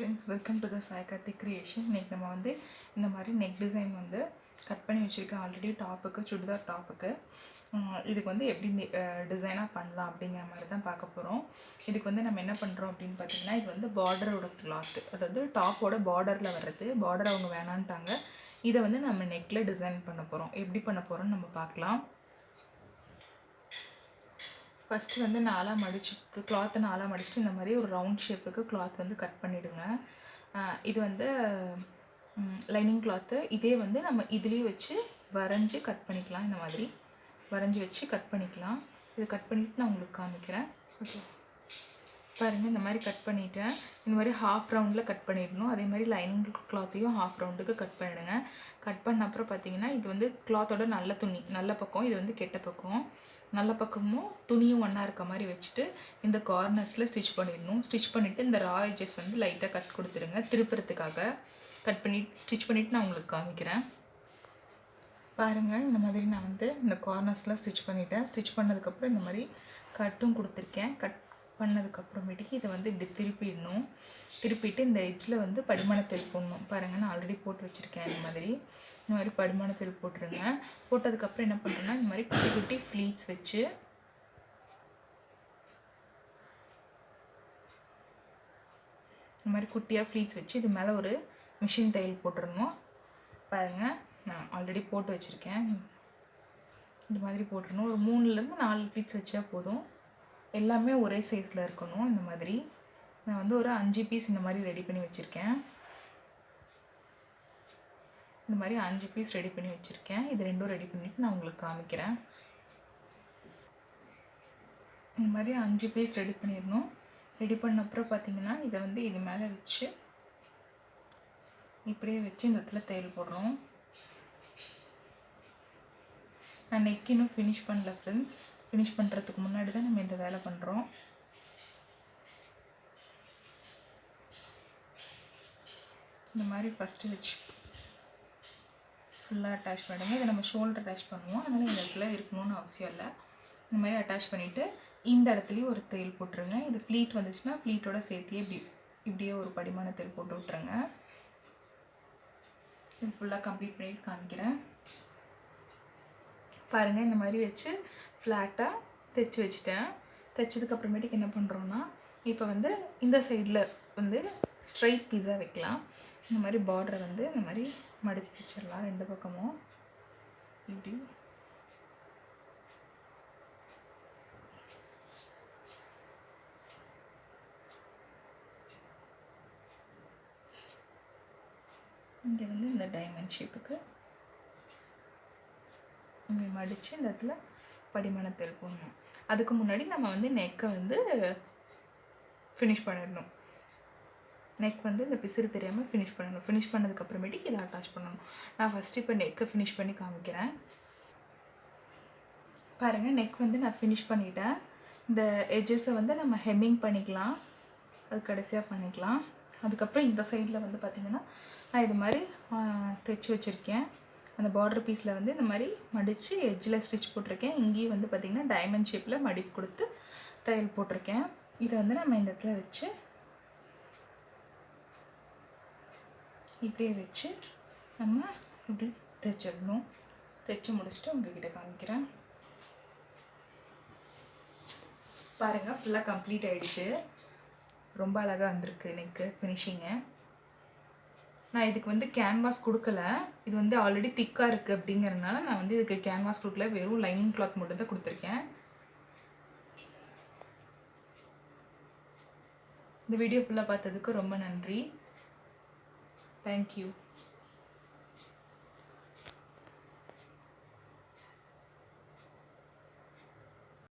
Friends welcome to the Sai creation creation இன்றைக்கி நம்ம வந்து இந்த மாதிரி நெக் டிசைன் வந்து கட் பண்ணி வச்சுருக்கேன் ஆல்ரெடி டாப்புக்கு சுடிதார் டாப்புக்கு இதுக்கு வந்து எப்படி டிசைனாக பண்ணலாம் அப்படிங்கிற மாதிரி தான் பார்க்க போகிறோம் இதுக்கு வந்து நம்ம என்ன பண்ணுறோம் அப்படின்னு பார்த்தீங்கன்னா இது வந்து பார்டரோட கிளாத்து அதாவது டாப்போட பார்டரில் வர்றது பார்டர் அவங்க வேணான்ட்டாங்க. இதை வந்து நம்ம நெக்கில் டிசைன் பண்ண போகிறோம் எப்படி பண்ண போகிறோம்னு நம்ம பார்க்கலாம். ஃபஸ்ட்டு வந்து நாலாக மடிச்சுட்டு கிளாத்தை நாலாக மடிச்சுட்டு இந்த மாதிரி ஒரு ரவுண்ட் ஷேப்புக்கு கிளாத் வந்து கட் பண்ணிவிடுங்க இது வந்து லைனிங் கிளாத்து இதே வந்து நம்ம இதுலேயே வச்சு வரைஞ்சி கட் பண்ணிக்கலாம். இந்த மாதிரி வரைஞ்சி வச்சு கட் பண்ணிக்கலாம். இது கட் பண்ணிவிட்டு நான் உங்களுக்கு காமிக்கிறேன். ஓகே பாருங்கள் இந்த மாதிரி கட் பண்ணிட்டேன். இந்த மாதிரி ஹாஃப் ரவுண்டில் கட் பண்ணிடணும். அதே மாதிரி லைனிங் கிளாத்தையும் ஹாஃப் ரவுண்டுக்கு கட் பண்ணிடுங்க. கட் பண்ண அப்புறம் பார்த்தீங்கன்னா இது வந்து கிளாத்தோட நல்ல துணி நல்ல பக்கம். இது வந்து கெட்ட பக்கம். நல்ல பக்கமும் துணியும் ஒன்றா இருக்க மாதிரி வச்சுட்டு இந்த கார்னர்ஸில் ஸ்டிச் பண்ணிடணும். ஸ்டிச் பண்ணிவிட்டு இந்த ரா எஜஸ் வந்து லைட்டாக கட் கொடுத்துருங்க திருப்புறத்துக்காக கட் பண்ணி ஸ்டிச் பண்ணிவிட்டு நான் உங்களுக்கு காமிக்கிறேன். பாருங்கள் இந்த மாதிரி நான் வந்து இந்த கார்னர்ஸ்லாம் ஸ்டிச் பண்ணிட்டேன். ஸ்டிச் பண்ணதுக்கப்புறம் இந்த மாதிரி கட்டும் கொடுத்துருக்கேன். கட் பண்ணதுக்கப்புறமேட்டுக்கு இதை வந்து இப்படி திருப்பிடணும். திருப்பிட்டு இந்த எஜ்ஜில் வந்து படிமானத்தில் போடணும். பாருங்கள் நான் ஆல்ரெடி போட்டு வச்சுருக்கேன் இந்த மாதிரி. இந்த மாதிரி படிமானத்தில் போட்டுருங்க. போட்டதுக்கப்புறம் என்ன பண்ணுறேன்னா இந்த மாதிரி குட்டி குட்டி ஃப்ளீட்ஸ் வச்சு இந்த மாதிரி குட்டியாக ஃப்ளீட்ஸ் வச்சு இது மேலே ஒரு மிஷின் தையல் போட்டுருணும் பாருங்கள் நான் ஆல்ரெடி போட்டு வச்சுருக்கேன். இந்த மாதிரி போட்டுருணும் ஒரு மூணுலேருந்து நாலு ஃப்ளீட்ஸ் வச்சா போதும். எல்லாமே ஒரே சைஸில் இருக்கணும் இந்த மாதிரி. நான் வந்து ஒரு அஞ்சு பீஸ் இந்த மாதிரி ரெடி பண்ணி வச்சுருக்கேன். இந்த மாதிரி அஞ்சு பீஸ் ரெடி பண்ணி வச்சுருக்கேன். இது ரெண்டும் ரெடி பண்ணிவிட்டு நான் உங்களுக்கு காமிக்கிறேன். இந்த மாதிரி அஞ்சு பீஸ் ரெடி பண்ணிடணும். ரெடி பண்ண அப்புறம் பார்த்தீங்கன்னா இதை வந்து இது மேலே வச்சு இப்படியே வச்சு இந்த இடத்துல தையல் போடுறோம். நான் நெக் இன்னும் ஃபினிஷ் பண்ணல ஃப்ரெண்ட்ஸ் ஃபினிஷ் பண்ணுறதுக்கு முன்னாடி தான் நம்ம இந்த வேலை பண்ணுறோம் இந்த மாதிரி ஃபஸ்ட்டு வச்சு ஃபுல்லாக அட்டாச் பண்ணுங்கள் இதை நம்ம ஷோல்டர் அட்டாச் பண்ணுவோம். அதனால் இந்த இடத்துல இருக்கணும்னு அவசியம் இல்லை. இந்த மாதிரி அட்டாச் பண்ணிவிட்டு இந்த இடத்துலையும் ஒரு தையல் போட்டுருங்க. இது ஃப்ளீட் வந்துச்சுன்னா ஃப்ளீட்டோட சேர்த்தியே இப்படி இப்படியே ஒரு படிமான தையல் போட்டு விட்ருங்க இது ஃபுல்லாக கம்ப்ளீட் பண்ணிட்டு காமிக்கிறேன். பாருங்கள் இந்த மாதிரி வச்சு ஃப்ளாட்டாக தைச்சி வச்சுட்டேன். தைச்சதுக்கப்புறமேட்டுக்கு என்ன பண்ணுறோன்னா இப்போ வந்து இந்த சைடில் வந்து ஸ்ட்ரைட் பீஸாக வைக்கலாம். இந்த மாதிரி பார்டரை வந்து இந்த மாதிரி மடித்து தைச்சிடலாம் ரெண்டு பக்கமும். இப்படி. இங்கே வந்து இந்த டைமண்ட் ஷேப்புக்கு இப்படி மடித்து இந்த இடத்துல படிமானத்தில் போடணும். அதுக்கு முன்னாடி நம்ம வந்து நெக்கை வந்து ஃபினிஷ் பண்ணிடணும். நெக் வந்து இந்த பிசிறு தெரியாமல் ஃபினிஷ் பண்ணணும். ஃபினிஷ் பண்ணதுக்கப்புறமேட்டுக்கு இதை அட்டாச் பண்ணணும். நான் ஃபஸ்ட்டு இப்போ நெக்கை ஃபினிஷ் பண்ணி காமிக்கிறேன். பாருங்கள் நெக் வந்து நான் ஃபினிஷ் பண்ணிட்டேன். இந்த எட்ஜஸை வந்து நம்ம ஹெம்மிங் பண்ணிக்கலாம். அது கடைசியாக பண்ணிக்கலாம். அதுக்கப்புறம் இந்த சைடில் வந்து பார்த்திங்கன்னா நான் இது மாதிரி தைச்சி வச்சுருக்கேன். அந்த பார்டர் பீஸில் வந்து இந்த மாதிரி மடித்து எட்ஜில் ஸ்டிச் போட்டிருக்கேன். இங்கேயும் வந்து பார்த்திங்கன்னா டைமண்ட் ஷேப்பில் மடிப்பு கொடுத்து தையல் போட்டிருக்கேன். இதை வந்து நம்ம இந்த இடத்துல வச்சு இப்படியே வச்சு நம்ம இப்படி தைச்சிடணும். தைச்சி முடிச்சுட்டு உங்ககிட்ட காமிக்கிறேன். பாருங்கள் ஃபுல்லாக கம்ப்ளீட் ஆகிடுச்சு ரொம்ப அழகாக வந்திருக்கு நெக்கு ஃபினிஷிங்கு நான் இதுக்கு வந்து கேன்வாஸ் கொடுக்கல. இது வந்து ஆல்ரெடி திக்காக இருக்குது அப்படிங்கிறதுனால நான் வந்து இதுக்கு கேன்வாஸ் கொடுக்கல. வெறும் லைனிங் கிளாத் மட்டும் தான் கொடுத்துருக்கேன். இந்த வீடியோ ஃபுல்லாக பார்த்ததுக்கு ரொம்ப நன்றி. தேங்க்யூ